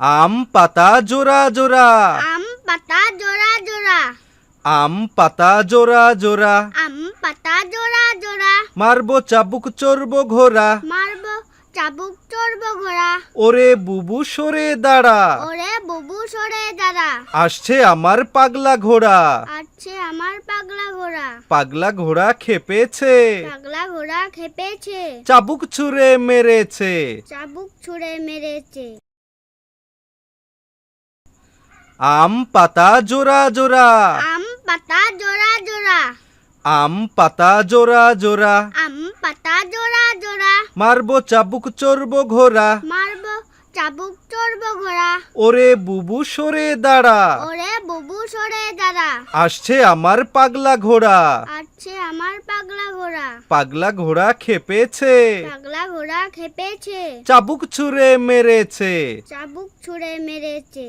আম পাতা জোড়া জোড়া। আম পাতা জোড়া জোড়া। আম পাতা জোড়া জোড়া। আম পাতা জোড়া জোড়া। মারবো চাবুক চড়বো ঘোড়া। মারবো চাবুক চড়বো ঘোড়া। ওরে বুবু সরে দাঁড়া। ওরে বুবু সরে দাঁড়া। আসছে আমার পাগলা ঘোড়া। আছে আমার পাগলা ঘোড়া। পাগলা ঘোড়া খেপেছে। পাগলা ঘোড়া খেপেছে। চাবুক ছুঁড়ে মেরেছে। চাবুক ছুঁড়ে মেরেছে। আম পাতা জোড়া জোড়া। আম পাতা জোড়া জোড়া। আম পাতা জোড়া জোড়া। আম পাতা জোড়া জোড়া। মারবো চাবুক চড়বো ঘোড়া। মারবো চাবুক চড়বো ঘোড়া। ওরে বুবু সরে দাঁড়া। ওরে বুবু সরে দাঁড়া। আসছে আমার পাগলা ঘোড়া। আছে আমার পাগলা ঘোড়া। পাগলা ঘোড়া খেপেছে। পাগলা ঘোড়া খেপেছে। চাবুক ছুঁড়ে মেরেছে। চাবুক ছুঁড়ে মেরেছে।